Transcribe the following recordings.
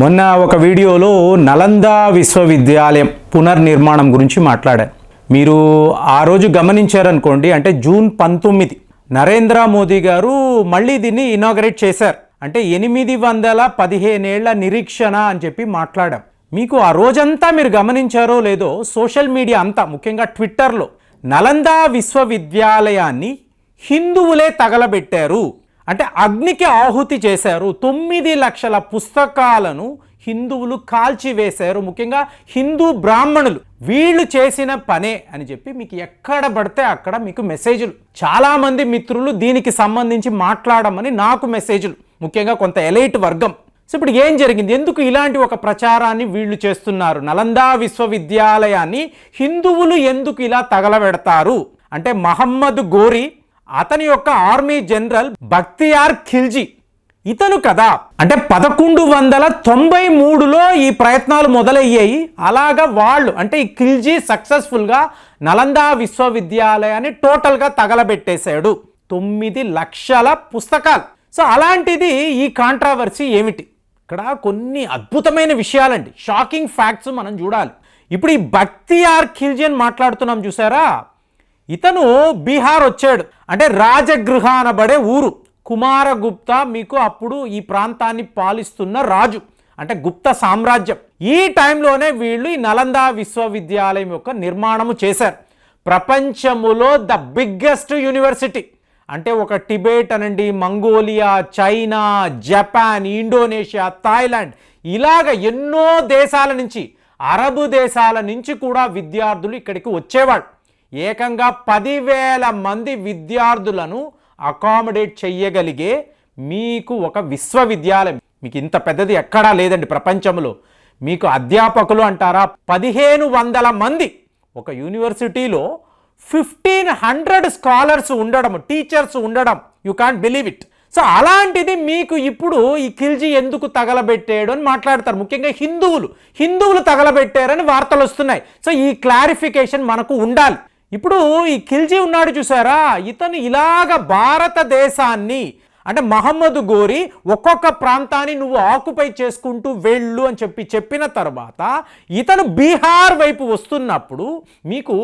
మొన్న ఒక వీడియోలో నలంద విశ్వవిద్యాలయం పునర్నిర్మాణం గురించి మాట్లాడాను మీరు ఆ రోజు గమనించారనుకోండి అంటే జూన్ పంతొమ్మిది నరేంద్ర మోదీ గారు మళ్ళీ దీన్ని ఇనాగరేట్ చేశారు. అంటే ఎనిమిది వందల పదిహేనేళ్ళ నిరీక్షణ అని చెప్పి మాట్లాడాం. మీకు ఆ రోజంతా మీరు గమనించారో లేదో సోషల్ మీడియా అంతా ముఖ్యంగా ట్విట్టర్లో నలంద విశ్వవిద్యాలయాన్ని హిందువులే తగలబెట్టారు. అంటే అగ్నికి ఆహుతి చేశారు. తొమ్మిది లక్షల పుస్తకాలను హిందువులు కాల్చివేశారు. ముఖ్యంగా హిందూ బ్రాహ్మణులు. వీళ్ళు చేసిన పనే అని చెప్పి మీకు ఎక్కడ పడితే అక్కడ మీకు మెసేజ్లు. చాలామంది మిత్రులు దీనికి సంబంధించి మాట్లాడమని నాకు మెసేజ్లు. ముఖ్యంగా కొంత ఎలైట్ వర్గం. సో ఇప్పుడు ఏం జరిగింది? ఎందుకు ఇలాంటి ఒక ప్రచారాన్ని వీళ్ళు చేస్తున్నారు? నలందా విశ్వవిద్యాలయాన్ని హిందువులు ఎందుకు ఇలా తగలబెడతారు? అంటే మహమ్మద్ గోరి అతని యొక్క ఆర్మీ జనరల్ బక్తియార్ ఖిల్జీ. ఇతను కదా. అంటే పదకొండు వందల తొంభై మూడులో ఈ ప్రయత్నాలు మొదలయ్యాయి. అలాగా వాళ్ళు అంటే ఈ ఖిల్జీ సక్సెస్ఫుల్గా నలందా విశ్వవిద్యాలయాన్ని టోటల్గా తగలబెట్టేశాడు. తొమ్మిది లక్షల పుస్తకాలు. సో అలాంటిది ఈ కాంట్రావర్సీ ఏమిటి? ఇక్కడ కొన్ని అద్భుతమైన విషయాలండి. షాకింగ్ ఫ్యాక్ట్స్ మనం చూడాలి. ఇప్పుడు ఈ బక్తియార్ ఖిల్జీ అని మాట్లాడుతున్నాం చూసారా? ఇతను బీహార్ వచ్చాడు. అంటే రాజగృహ అనబడే ఊరు. కుమారగుప్త మీకు అప్పుడు ఈ ప్రాంతాన్ని పాలిస్తున్న రాజు. అంటే గుప్త సామ్రాజ్యం. ఈ టైంలోనే వీళ్ళు ఈ నలంద విశ్వవిద్యాలయం యొక్క నిర్మాణము చేశారు. ప్రపంచములో ద బిగ్గెస్ట్ యూనివర్సిటీ. అంటే ఒక టిబెట్ అనండి Mongolia China Japan Indonesia Thailand ఇలాగ ఎన్నో దేశాల నుంచి అరబు దేశాల నుంచి కూడా విద్యార్థులు ఇక్కడికి వచ్చేవాళ్ళు. ఏకంగా పదివేల మంది విద్యార్థులను అకామిడేట్ చెయ్యగలిగే మీకు ఒక విశ్వవిద్యాలయం. మీకు ఇంత పెద్దది ఎక్కడా లేదండి ప్రపంచంలో. మీకు అధ్యాపకులు అంటారా? పదిహేను వందల మంది. ఒక యూనివర్సిటీలో ఫిఫ్టీన్ హండ్రెడ్ స్కాలర్స్ ఉండడం టీచర్స్ ఉండడం. You can't believe it. So అలాంటిది మీకు ఇప్పుడు ఈ ఖిల్జీ ఎందుకు తగలబెట్టాడు అని మాట్లాడతారు. ముఖ్యంగా హిందువులు. హిందువులు తగలబెట్టారని వార్తలు వస్తున్నాయి. సో ఈ క్లారిఫికేషన్ మనకు ఉండాలి. ఇప్పుడు ఈ ఖిల్జీ ఉన్నాడు చూసారా? ఇతను ఇలాగ భారతదేశాన్ని అంటే మహమ్మద్ గోరి ఒక్కొక్క ప్రాంతాన్ని నువ్వు ఆక్యుపై చేసుకుంటూ వెళ్ళు అని చెప్పి చెప్పిన తర్వాత ఇతను బీహార్ వైపు వస్తున్నప్పుడు మీకు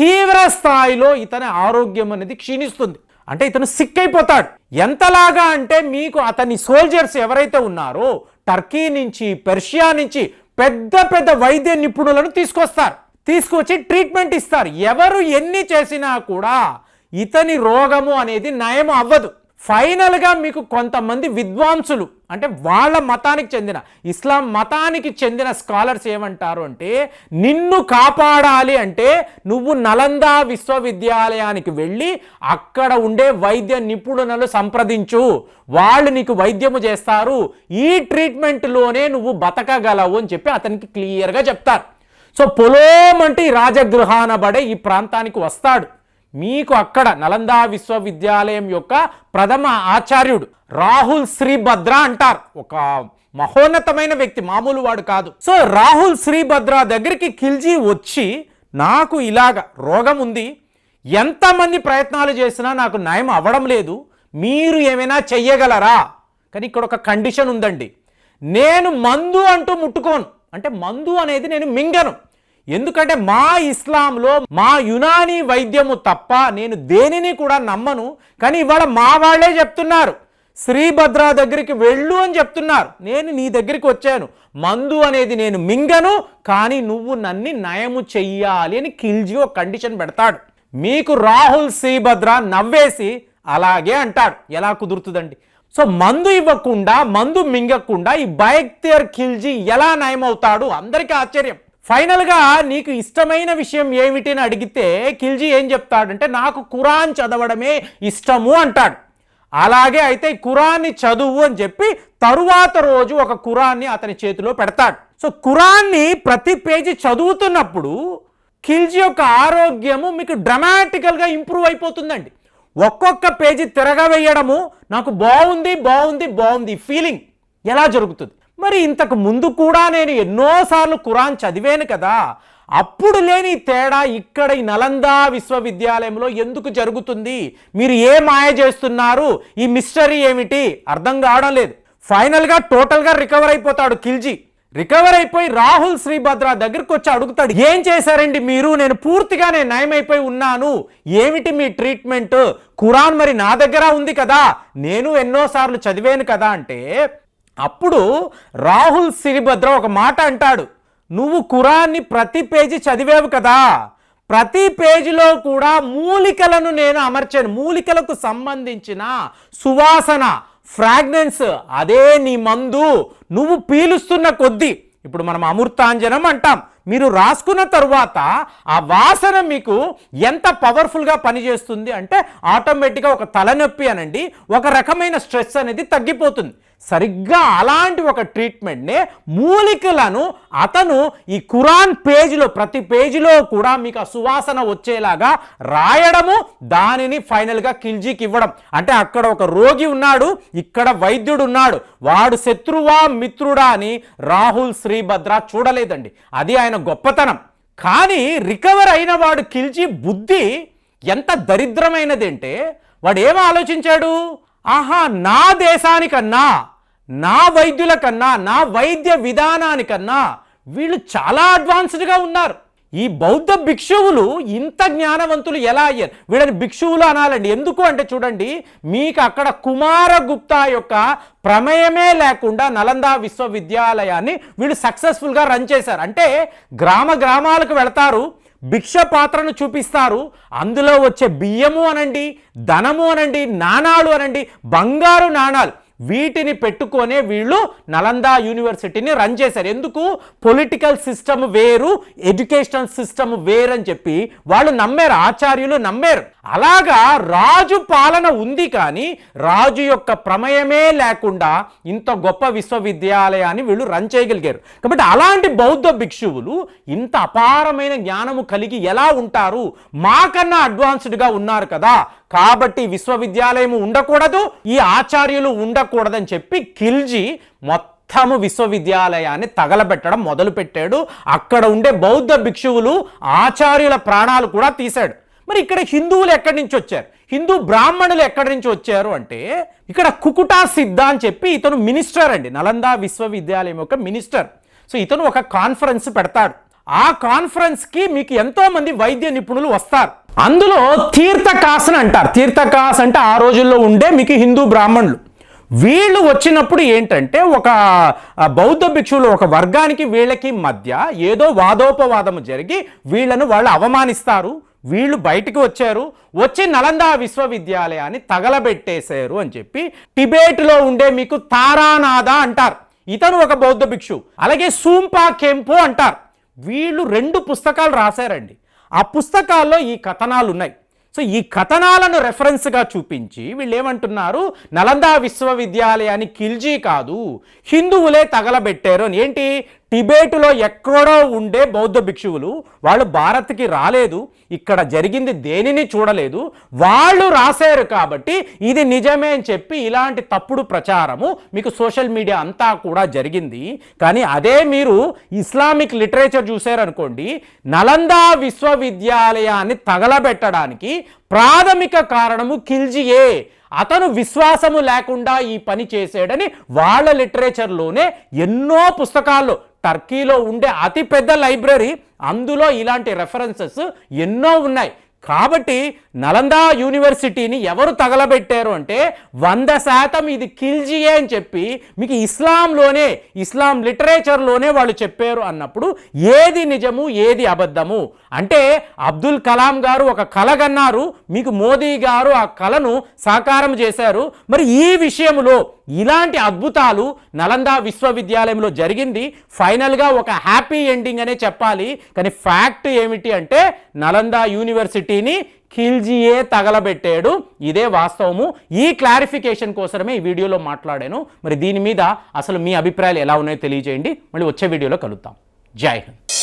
తీవ్ర స్థాయిలో ఇతని ఆరోగ్యం అనేది క్షీణిస్తుంది. అంటే ఇతను సిక్ అయిపోతాడు. ఎంతలాగా అంటే మీకు అతని సోల్జర్స్ ఎవరైతే ఉన్నారో టర్కీ నుంచి పెర్షియా నుంచి పెద్ద పెద్ద వైద్య నిపుణులను తీసుకొస్తారు. తీసుకొచ్చి ట్రీట్మెంట్ ఇస్తారు. ఎవరు ఎన్ని చేసినా కూడా ఇతని రోగము అనేది నయం అవ్వదు. ఫైనల్గా మీకు కొంతమంది విద్వాంసులు అంటే వాళ్ళ మతానికి చెందిన ఇస్లాం మతానికి చెందిన స్కాలర్స్ ఏమంటారు అంటే నిన్ను కాపాడాలి అంటే నువ్వు నలందా విశ్వవిద్యాలయానికి వెళ్ళి అక్కడ ఉండే వైద్య నిపుణులను సంప్రదించు. వాళ్ళు నీకు వైద్యము చేస్తారు. ఈ ట్రీట్మెంట్లోనే నువ్వు బతకగలవు అని చెప్పి అతనికి క్లియర్గా చెప్తారు. సో పొలోం అంటే ఈ రాజగృహానబడే ఈ ప్రాంతానికి వస్తాడు. మీకు అక్కడ నలందా విశ్వవిద్యాలయం యొక్క ప్రథమ ఆచార్యుడు రాహుల్ శ్రీభద్ర అంటారు. ఒక మహోన్నతమైన వ్యక్తి మామూలు వాడు కాదు. సో రాహుల్ శ్రీభద్ర దగ్గరికి ఖిల్జీ వచ్చి నాకు ఇలాగ రోగం ఉంది. ఎంతమంది ప్రయత్నాలు చేసినా నాకు నయం అవ్వడం లేదు. మీరు ఏమైనా చెయ్యగలరా? కానీ ఇక్కడ ఒక కండిషన్ ఉందండి. నేను మందు అంటూ ముట్టుకోను. అంటే మందు అనేది నేను మింగను. ఎందుకంటే మా ఇస్లాంలో మా యునానీ వైద్యము తప్ప నేను దేనిని కూడా నమ్మను. కానీ ఇవాళ మా వాళ్ళే చెప్తున్నారు. శ్రీభద్ర దగ్గరికి వెళ్ళు అని చెప్తున్నారు. నేను నీ దగ్గరికి వచ్చాను. మందు అనేది నేను మింగను కానీ నువ్వు నన్ను నయము చెయ్యాలి అని కిల్జీ ఒక కండిషన్ పెడతాడు. మీకు రాహుల్ శ్రీభద్ర నవ్వేసి అలాగే అంటాడు. ఎలా కుదురుతుందండి? సో మందు ఇవ్వకుండా మందు మింగకుండా ఈ బైక్తేర్ ఖిల్జీ ఎలా నయమవుతాడు? అందరికీ ఆశ్చర్యం. ఫైనల్గా నీకు ఇష్టమైన విషయం ఏమిటి అని అడిగితే ఖిల్జీ ఏం చెప్తాడంటే నాకు ఖురాన్ చదవడమే ఇష్టము అంటాడు. అలాగే అయితే కురాన్ని ఖురాన్ని చదువు అని చెప్పి తరువాత రోజు ఒక కురాన్ని అతని చేతిలో పెడతాడు. సో ఖురాన్ని ప్రతి పేజీ చదువుతున్నప్పుడు ఖిల్జీ యొక్క ఆరోగ్యము మీకు డ్రమాటికల్గా ఇంప్రూవ్ అయిపోతుందండి. ఒక్కొక్క పేజీ తిరగవేయడము నాకు బాగుంది బాగుంది బాగుంది ఫీలింగ్ ఎలా జరుగుతుంది? మరి ఇంతకు ముందు కూడా నేను ఎన్నోసార్లు ఖురాన్ చదివాను కదా అప్పుడు లేని తేడా ఇక్కడ ఈ నలందా విశ్వవిద్యాలయంలో ఎందుకు జరుగుతుంది? మీరు ఏ మాయ చేస్తున్నారు? ఈ మిస్టరీ ఏమిటి? అర్థం కావడం లేదు. ఫైనల్గా టోటల్గా రికవర్ అయిపోతాడు ఖిల్జీ రికవర్ అయిపోయి రాహుల్ శ్రీభద్ర దగ్గరికి వచ్చి అడుగుతాడు ఏం చేశారండి మీరు? నేను పూర్తిగానే నయమైపోయి ఉన్నాను. ఏమిటి మీ ట్రీట్మెంట్? ఖురాన్ మరి నా దగ్గర ఉంది కదా. నేను ఎన్నోసార్లు చదివాను కదా అంటే అప్పుడు రాహుల్ శ్రీభద్ర ఒక మాట అంటాడు నువ్వు ఖురాన్ని ప్రతి పేజీ చదివావు కదా. ప్రతి పేజీలో కూడా మూలికలను నేను అమర్చాను. మూలికలకు సంబంధించిన సువాసన ఫ్రాగ్నెన్స్ అదే నీ మందు. నువ్వు పీలుస్తున్న కొద్దీ ఇప్పుడు మనం అమృతాంజనం అంటాం. మీరు రాసుకున్న తరువాత ఆ వాసన మీకు ఎంత పవర్ఫుల్గా పనిచేస్తుంది అంటే ఆటోమేటిక్గా ఒక తలనొప్పి అనండి ఒక రకమైన స్ట్రెస్ అనేది తగ్గిపోతుంది. సరిగ్గా అలాంటి ఒక ట్రీట్మెంట్నే మూలికలను అతను ఈ ఖురాన్ పేజీలో ప్రతి పేజీలో కూడా మీకు ఆ సువాసన వచ్చేలాగా రాయడము దానిని ఫైనల్గా కిల్జీకి ఇవ్వడం. అంటే అక్కడ ఒక రోగి ఉన్నాడు ఇక్కడ వైద్యుడు ఉన్నాడు. వాడు శత్రువా మిత్రుడా అని రాహుల్ శ్రీభద్ర చూడలేదండి. అది ఆయన గొప్పతనం. కానీ రికవర్ అయిన వాడు కిల్జీ బుద్ధి ఎంత దరిద్రమైనది అంటే వాడు ఏం ఆలోచించాడు? ఆహా నా దేశానికన్నా నా వైద్యుల కన్నా నా వైద్య విధానానికన్నా వీళ్ళు చాలా అడ్వాన్స్డ్గా ఉన్నారు. ఈ బౌద్ధ భిక్షువులు ఇంత జ్ఞానవంతులు ఎలా అయ్యారు? వీళ్ళని భిక్షువులు అనాలండి. ఎందుకు అంటే చూడండి మీకు అక్కడ కుమారగుప్తా యొక్క ప్రమేయమే లేకుండా నలంద విశ్వవిద్యాలయాన్ని వీళ్ళు సక్సెస్ఫుల్గా రన్ చేశారు. అంటే గ్రామ గ్రామాలకు వెళతారు భిక్ష పాత్రను చూపిస్తారు అందులో వచ్చే బియ్యము అనండి ధనము అనండి నాణాలు అనండి బంగారు నాణాలు. వీటిని పెట్టుకొనే వీళ్ళు నలంద యూనివర్సిటీని రన్ చేశారు. ఎందుకు? పొలిటికల్ సిస్టమ్ వేరు ఎడ్యుకేషనల్ సిస్టమ్ వేరు అని చెప్పి వాళ్ళు నమ్మారు ఆచార్యులు నమ్మారు. అలాగా రాజు పాలన ఉంది కానీ రాజు యొక్క ప్రమేయమే లేకుండా ఇంత గొప్ప విశ్వవిద్యాలయాన్ని వీళ్ళు రన్ చేయగలిగారు. కాబట్టి అలాంటి బౌద్ధ భిక్షువులు ఇంత అపారమైన జ్ఞానము కలిగి ఎలా ఉంటారు? మాకన్నా అడ్వాన్స్డ్గా ఉన్నారు కదా. కాబట్టి విశ్వవిద్యాలయం ఉండకూడదు ఈ ఆచార్యులు ఉండకూడదని చెప్పి ఖిల్జీ మొత్తము విశ్వవిద్యాలయాన్ని తగలబెట్టడం మొదలుపెట్టాడు. అక్కడ ఉండే బౌద్ధ భిక్షువులు ఆచార్యుల ప్రాణాలు కూడా తీశాడు. మరి ఇక్కడ హిందువులు ఎక్కడి నుంచి వచ్చారు? హిందూ బ్రాహ్మణులు ఎక్కడి నుంచి వచ్చారు అంటే ఇక్కడ కుకుటా సిద్ధ అని చెప్పి ఇతను మినిస్టర్ అండి. నలంద విశ్వవిద్యాలయం యొక్క మినిస్టర్. సో ఇతను ఒక కాన్ఫరెన్స్ పెడతాడు. ఆ కాన్ఫరెన్స్కి మీకు ఎంతో మంది వైద్య నిపుణులు వస్తారు. అందులో తీర్థకాసన్ అంటారు. తీర్థకాస్ అంటే ఆ రోజుల్లో ఉండే మీకు హిందూ బ్రాహ్మణులు. వీళ్ళు వచ్చినప్పుడు ఏంటంటే ఒక బౌద్ధ భిక్షువులు ఒక వర్గానికి వీళ్ళకి మధ్య ఏదో వాదోపవాదము జరిగి వీళ్ళను వాళ్ళు అవమానిస్తారు. వీళ్ళు బయటికి వచ్చారు వచ్చి నలంద విశ్వవిద్యాలయాన్ని తగలబెట్టేశారు అని చెప్పి టిబేట్లో ఉండే మీకు తారానాథ అంటారు. ఇతను ఒక బౌద్ధ భిక్షు అలాగే సూంపా కెంపు అంటారు. వీళ్ళు రెండు పుస్తకాలు రాశారండి. ఆ పుస్తకాల్లో ఈ కథనాలు ఉన్నాయి. సో ఈ కథనాలను రెఫరెన్స్గా చూపించి వీళ్ళు ఏమంటున్నారు నలంద విశ్వవిద్యాలయాన్ని కిల్జీ కాదు హిందువులే తగలబెట్టారు అని. ఏంటి? టిబేటులో ఎక్కడో ఉండే బౌద్ధ భిక్షువులు వాళ్ళు భారత్కి రాలేదు ఇక్కడ జరిగింది దేనిని చూడలేదు వాళ్ళు రాశారు కాబట్టి ఇది నిజమే అని చెప్పి ఇలాంటి తప్పుడు ప్రచారము మీకు సోషల్ మీడియా అంతా కూడా జరిగింది. కానీ అదే మీరు ఇస్లామిక్ లిటరేచర్ చూశారనుకోండి నలందా విశ్వవిద్యాలయాన్ని తగలబెట్టడానికి ప్రాథమిక కారణము ఖిల్జియే. అతను విశ్వాసము లేకుండా ఈ పని చేసాడని వాళ్ళ లిటరేచర్లోనే ఎన్నో పుస్తకాల్లో టర్కీలో ఉండే అతిపెద్ద లైబ్రరీ అందులో ఇలాంటి రెఫరెన్సెస్ ఎన్నో ఉన్నాయి. కాబట్టి నలంద యూనివర్సిటీని ఎవరు తగలబెట్టారు అంటే వంద శాతం ఇది కిల్జియే అని చెప్పి మీకు ఇస్లాంలోనే ఇస్లాం లిటరేచర్లోనే వాళ్ళు చెప్పారు అన్నప్పుడు ఏది నిజము ఏది అబద్ధము? అంటే అబ్దుల్ కలాం గారు ఒక కలగన్నారు మీకు మోదీ గారు ఆ కళను సాకారం చేశారు. మరి ఈ విషయంలో ఇలాంటి అద్భుతాలు నలంద విశ్వవిద్యాలయంలో జరిగింది. ఫైనల్గా ఒక హ్యాపీ ఎండింగ్ అనే చెప్పాలి. కానీ ఫ్యాక్ట్ ఏమిటి అంటే నలంద యూనివర్సిటీని ఖిల్జీయే తగలబెట్టాడు. ఇదే వాస్తవము. ఈ క్లారిఫికేషన్ కోసమే ఈ వీడియోలో మాట్లాడాను. మరి దీని మీద అసలు మీ అభిప్రాయాలు ఎలా ఉన్నాయో తెలియజేయండి. మళ్ళీ వచ్చే వీడియోలో కలుద్దాం. జై హింద్.